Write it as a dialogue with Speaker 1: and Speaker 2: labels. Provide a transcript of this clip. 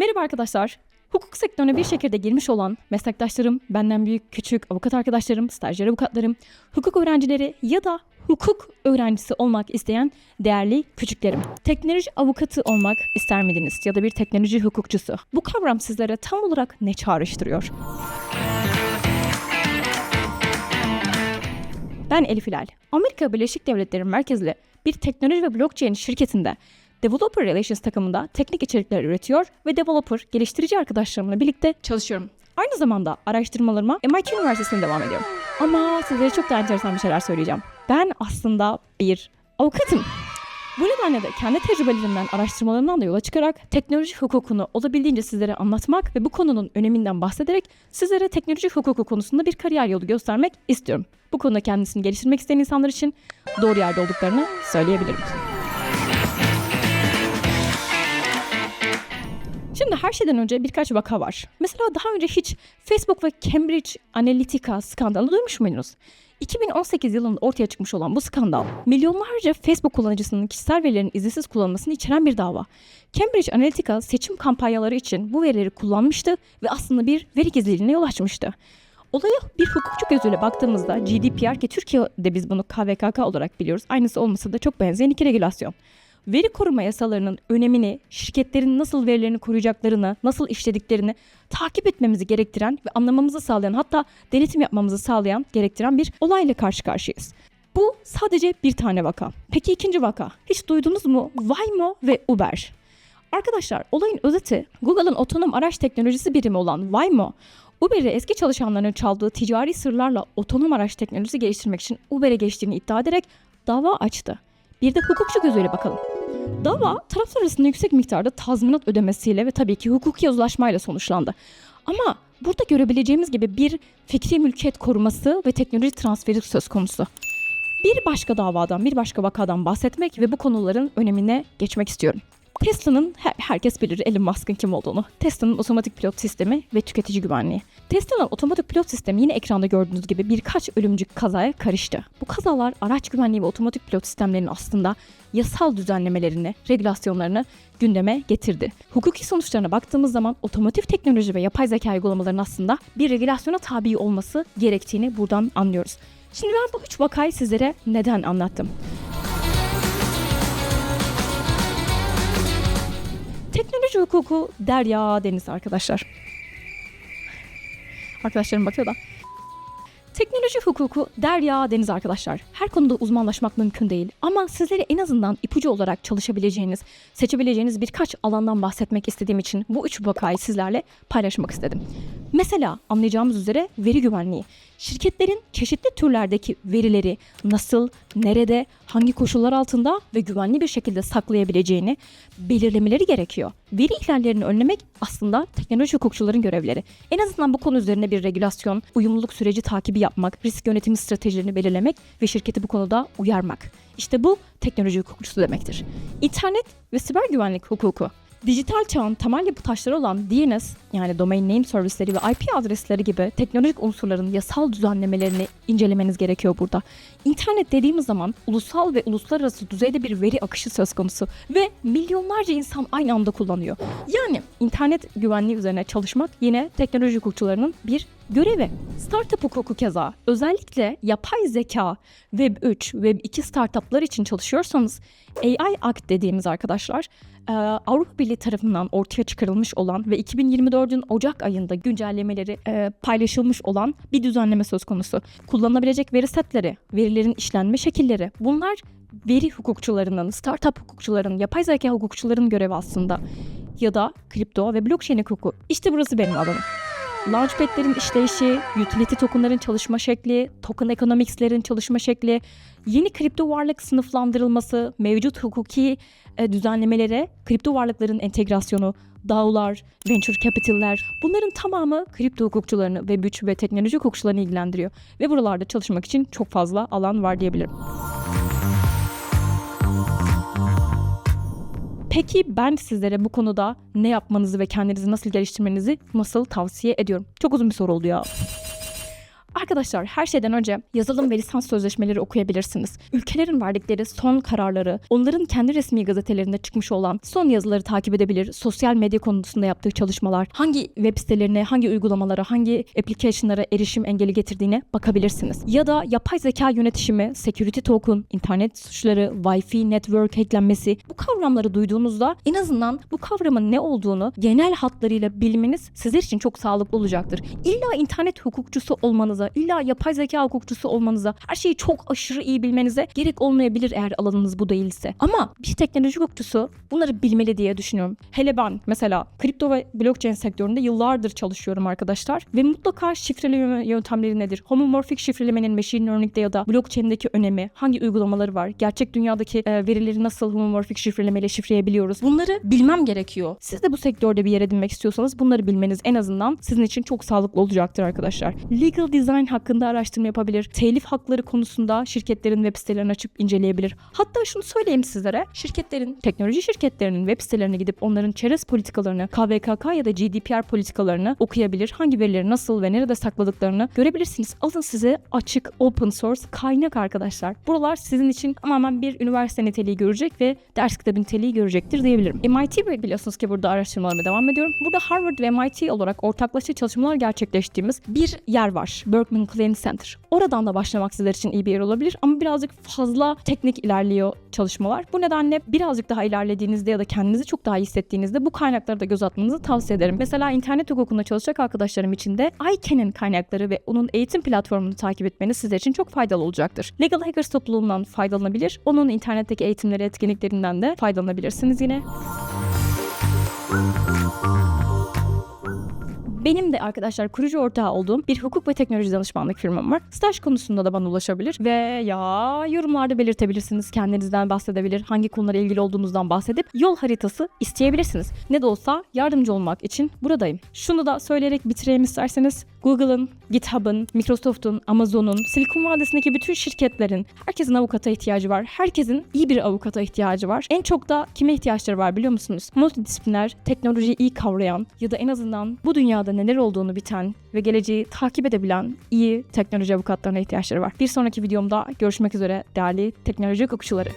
Speaker 1: Merhaba arkadaşlar. Hukuk sektörüne bir şekilde girmiş olan meslektaşlarım, benden büyük, küçük, avukat arkadaşlarım, stajyer avukatlarım, hukuk öğrencileri ya da hukuk öğrencisi olmak isteyen değerli küçüklerim. Teknoloji avukatı olmak ister miydiniz ya da bir teknoloji hukukçusu? Bu kavram sizlere tam olarak ne çağrıştırıyor? Ben Elif Hilal. Amerika Birleşik Devletleri merkezli bir teknoloji ve blockchain şirketinde Developer Relations takımında teknik içerikler üretiyor ve developer geliştirici arkadaşlarımla birlikte çalışıyorum. Aynı zamanda araştırmalarıma MIT Üniversitesi'nde devam ediyorum. Ama sizlere çok daha enteresan bir şeyler söyleyeceğim. Ben aslında bir avukatım. Bu nedenle de kendi tecrübelerimden, araştırmalarımdan da yola çıkarak teknoloji hukukunu olabildiğince sizlere anlatmak ve bu konunun öneminden bahsederek sizlere teknoloji hukuku konusunda bir kariyer yolu göstermek istiyorum. Bu konuda kendisini geliştirmek isteyen insanlar için doğru yerde olduklarını söyleyebilirim. Her şeyden önce birkaç vaka var. Mesela daha önce hiç Facebook ve Cambridge Analytica skandalı duymuş muydunuz? 2018 yılında ortaya çıkmış olan bu skandal, milyonlarca Facebook kullanıcısının kişisel verilerinin izinsiz kullanılmasını içeren bir dava. Cambridge Analytica seçim kampanyaları için bu verileri kullanmıştı ve aslında bir veri gizliliğine yol açmıştı. Olaya bir hukukçu gözüyle baktığımızda GDPR ki Türkiye'de biz bunu KVKK olarak biliyoruz. Aynısı olmasa da çok benzeyen iki regülasyon veri koruma yasalarının önemini, şirketlerin nasıl verilerini koruyacaklarını, nasıl işlediklerini takip etmemizi gerektiren ve anlamamızı sağlayan hatta denetim yapmamızı sağlayan, gerektiren bir olayla karşı karşıyayız. Bu sadece bir tane vaka. Peki ikinci vaka. Hiç duydunuz mu? Waymo ve Uber. Arkadaşlar olayın özeti Google'ın otonom araç teknolojisi birimi olan Waymo, Uber'i eski çalışanlarının çaldığı ticari sırlarla otonom araç teknolojisi geliştirmek için Uber'e geçtiğini iddia ederek dava açtı. Bir de hukukçu gözüyle bakalım. Dava taraflar arasında yüksek miktarda tazminat ödemesiyle ve tabii ki hukuki uzlaşmayla sonuçlandı. Ama burada görebileceğimiz gibi bir fikri mülkiyet koruması ve teknoloji transferi söz konusu. Bir başka davadan, bir başka vakadan bahsetmek ve bu konuların önemine geçmek istiyorum. Tesla'nın her- herkes bilir Elon Musk'ın kim olduğunu. Tesla'nın otomatik pilot sistemi ve tüketici güvenliği. Tesla'nın otomatik pilot sistemi yine ekranda gördüğünüz gibi birkaç ölümcül kazaya karıştı. Bu kazalar araç güvenliği ve otomatik pilot sistemlerinin aslında yasal düzenlemelerini, regülasyonlarını gündeme getirdi. Hukuki sonuçlarına baktığımız zaman otomotiv teknoloji ve yapay zeka uygulamalarının aslında bir regülasyona tabi olması gerektiğini buradan anlıyoruz. Şimdi ben bu üç vakayı sizlere neden anlattım? Teknoloji hukuku derya deniz arkadaşlar. Arkadaşlarım bakıyor da. Teknoloji hukuku derya deniz arkadaşlar. Her konuda uzmanlaşmak mümkün değil. Ama sizlere en azından ipucu olarak çalışabileceğiniz, seçebileceğiniz birkaç alandan bahsetmek istediğim için bu üç vakayı sizlerle paylaşmak istedim. Mesela anlayacağımız üzere veri güvenliği. Şirketlerin çeşitli türlerdeki verileri nasıl, nerede, hangi koşullar altında ve güvenli bir şekilde saklayabileceğini belirlemeleri gerekiyor. Veri ihlallerini önlemek aslında teknoloji hukukçuların görevleri. En azından bu konu üzerine bir regülasyon, uyumluluk süreci takibi yapmak, risk yönetimi stratejilerini belirlemek ve şirketi bu konuda uyarmak. İşte bu teknoloji hukukçusu demektir. İnternet ve siber güvenlik hukuku. Dijital çağın temel yapı taşları olan DNS yani Domain Name Servisleri ve IP adresleri gibi teknolojik unsurların yasal düzenlemelerini incelemeniz gerekiyor burada. İnternet dediğimiz zaman ulusal ve uluslararası düzeyde bir veri akışı söz konusu ve milyonlarca insan aynı anda kullanıyor. Yani internet güvenliği üzerine çalışmak yine teknoloji hukukçularının bir görevi. Startup hukuku keza özellikle yapay zeka, Web3, Web2 startuplar için çalışıyorsanız AI Act dediğimiz arkadaşlar e, Avrupa Birliği tarafından ortaya çıkarılmış olan ve 2024'ün Ocak ayında güncellemeleri e, paylaşılmış olan bir düzenleme söz konusu. Kullanılabilecek veri setleri, verilerin işlenme şekilleri bunlar veri hukukçularının, startup hukukçularının, yapay zeka hukukçularının görevi aslında. Ya da kripto ve blockchain hukuku. İşte burası benim alanım. Launchpad'lerin işleyişi, utility tokenların çalışma şekli, token economics'lerin çalışma şekli, yeni kripto varlık sınıflandırılması, mevcut hukuki e, düzenlemelere kripto varlıkların entegrasyonu, DAO'lar, venture capital'ler bunların tamamı kripto hukukçularını ve güç ve teknoloji hukukçularını ilgilendiriyor. Ve buralarda çalışmak için çok fazla alan var diyebilirim. Peki ben sizlere bu konuda ne yapmanızı ve kendinizi nasıl geliştirmenizi nasıl tavsiye ediyorum? Çok uzun bir soru oldu ya. Arkadaşlar her şeyden önce yazılım ve lisans sözleşmeleri okuyabilirsiniz. Ülkelerin verdikleri son kararları, onların kendi resmi gazetelerinde çıkmış olan son yazıları takip edebilir. Sosyal medya konusunda yaptığı çalışmalar, hangi web sitelerine, hangi uygulamalara, hangi application'lara erişim engeli getirdiğine bakabilirsiniz. Ya da yapay zeka yönetişimi, security token, internet suçları, Wi-Fi network hacklenmesi bu kavramları duyduğunuzda en azından bu kavramın ne olduğunu genel hatlarıyla bilmeniz sizler için çok sağlıklı olacaktır. İlla internet hukukçusu olmanıza, illa yapay zeka hukukçusu olmanıza, her şeyi çok aşırı iyi bilmenize gerek olmayabilir eğer alanınız bu değilse. Ama bir teknoloji hukukçusu bunları bilmeli diye düşünüyorum. Hele ben mesela kripto ve blockchain sektöründe yıllardır çalışıyorum arkadaşlar ve mutlaka şifreleme yöntemleri nedir? Homomorfik şifrelemenin machine learning'de ya da blockchain'deki önemi, hangi uygulamaları var? Gerçek dünyadaki e, verileri nasıl homomorfik şifrelemeyle şifreyebiliyoruz? Bunları bilmem gerekiyor. Siz de bu sektörde bir yer edinmek istiyorsanız bunları bilmeniz en azından sizin için çok sağlıklı olacaktır arkadaşlar. Legal design hakkında araştırma yapabilir. Telif hakları konusunda şirketlerin web sitelerini açıp inceleyebilir. Hatta şunu söyleyeyim sizlere. Şirketlerin, teknoloji şirketlerinin web sitelerine gidip onların çerez politikalarını, KVKK ya da GDPR politikalarını okuyabilir. Hangi verileri nasıl ve nerede sakladıklarını görebilirsiniz. Alın size açık, open source kaynak arkadaşlar. Buralar sizin için tamamen bir üniversite niteliği görecek ve ders kitabı niteliği görecektir diyebilirim. MIT biliyorsunuz ki burada araştırmalarıma devam ediyorum. Burada Harvard ve MIT olarak ortaklaşa çalışmalar gerçekleştiğimiz bir yer var. Berkman Klein Center. Oradan da başlamak sizler için iyi bir yer olabilir ama birazcık fazla teknik ilerliyor çalışmalar. Bu nedenle birazcık daha ilerlediğinizde ya da kendinizi çok daha iyi hissettiğinizde bu kaynaklara da göz atmanızı tavsiye ederim. Mesela internet hukukunda çalışacak arkadaşlarım için de ICANN'in kaynakları ve onun eğitim platformunu takip etmeniz sizler için çok faydalı olacaktır. Legal Hackers topluluğundan faydalanabilir. Onun internetteki eğitimleri, etkinliklerinden de faydalanabilirsiniz yine. Benim de arkadaşlar kurucu ortağı olduğum bir hukuk ve teknoloji danışmanlık firmam var. Staj konusunda da bana ulaşabilir ve ya yorumlarda belirtebilirsiniz. Kendinizden bahsedebilir. Hangi konulara ilgili olduğunuzdan bahsedip yol haritası isteyebilirsiniz. Ne de olsa yardımcı olmak için buradayım. Şunu da söyleyerek bitireyim isterseniz. Google'ın, GitHub'ın, Microsoft'un, Amazon'un, Silikon Vadisi'ndeki bütün şirketlerin herkesin avukata ihtiyacı var. Herkesin iyi bir avukata ihtiyacı var. En çok da kime ihtiyaçları var biliyor musunuz? Multidisipliner, teknolojiyi iyi kavrayan ya da en azından bu dünyada neler olduğunu biten ve geleceği takip edebilen iyi teknoloji avukatlarına ihtiyaçları var. Bir sonraki videomda görüşmek üzere değerli teknoloji hukukçuları.